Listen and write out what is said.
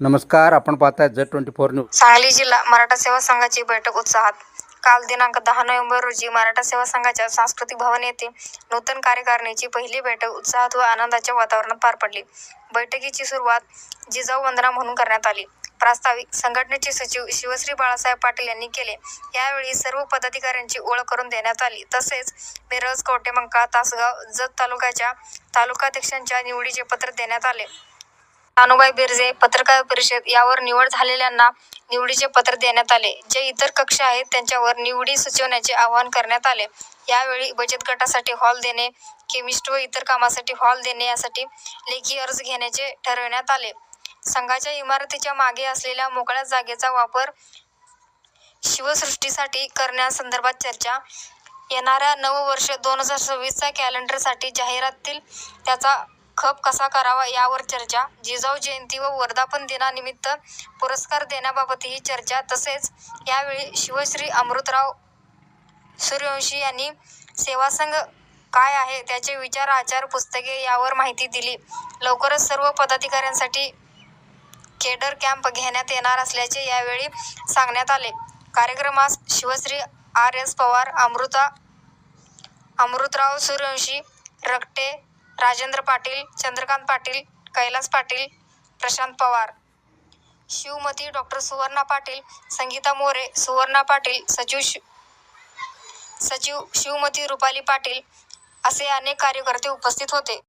नमस्कार आपण पाहताय Z twenty four news. Sangli जिल्हा मराठा सेवा संघाची बैठक उत्साहात. काल दिनांक दहा नोव्हेंबर रोजी मराठा सेवा संघाच्या सांस्कृतिक भवन येथे नूतन कार्यकारिणीची पहिली बैठक उत्साहात व आनंदाच्या वातावरणात पार पडली. बैठकीची सुरुवात जिजाऊ वंदना म्हणून करण्यात आली. प्रास्ताविक संघटनेचे सचिव शिवश्री बाळासाहेब पाटील यांनी केले. यावेळी सर्व पदाधिकाऱ्यांची ओळख करून देण्यात आली. तसेच मिरज कवटेमंका तासगाव जत तालुक्याच्या तालुकाध्यक्षांच्या निवडीचे पत्र देण्यात आले. तानुबाई बिर्जे पत्रकार परिषद यावर निवड झालेल्यांना निवडीचे पत्र देण्यात आले. जे इतर कक्ष आहेत त्यांच्यावर निवडी सुचवण्याचे आवाहन करण्यात आले. यावेळी बचत गटासाठी हॉल देणे केमिस्ट व इतर कामासाठी हॉल देणे यासाठी लेखी अर्ज घेण्याचे ठरविण्यात आले. संघाच्या इमारतीच्या मागे असलेल्या मोकळ्या जागेचा वापर शिवसृष्टीसाठी करण्यासंदर्भात चर्चा. येणाऱ्या नववर्ष दोन हजार सव्वीसच्या कॅलेंडरसाठी जाहिरातील त्याचा खप कसा करावा यावर चर्चा. जिजाऊ जयंती व वर्धापन दिनानिमित्त पुरस्कार देण्याबाबतही चर्चा. तसेच यावेळी शिवश्री अमृतराव सूर्यवंशी यांनी सेवासंघ काय आहे त्याचे विचार आचार पुस्तके यावर माहिती दिली. लवकरच सर्व पदाधिकाऱ्यांसाठी केडर कॅम्प घेण्यात येणार असल्याचे यावेळी सांगण्यात आले. कार्यक्रमास Shivshri R S Pawar Amruta Amrutrao Suryavanshi Rakte Rajendra Patil Chandrakant Patil Kailas Patil Prashant Pawar. Shivmati doctor Suvarna Patil Sangeeta More Suvarna Patil सचिव सचिव शिवमती रुपाली पाटील असे अनेक कार्यकर्ते उपस्थित होते.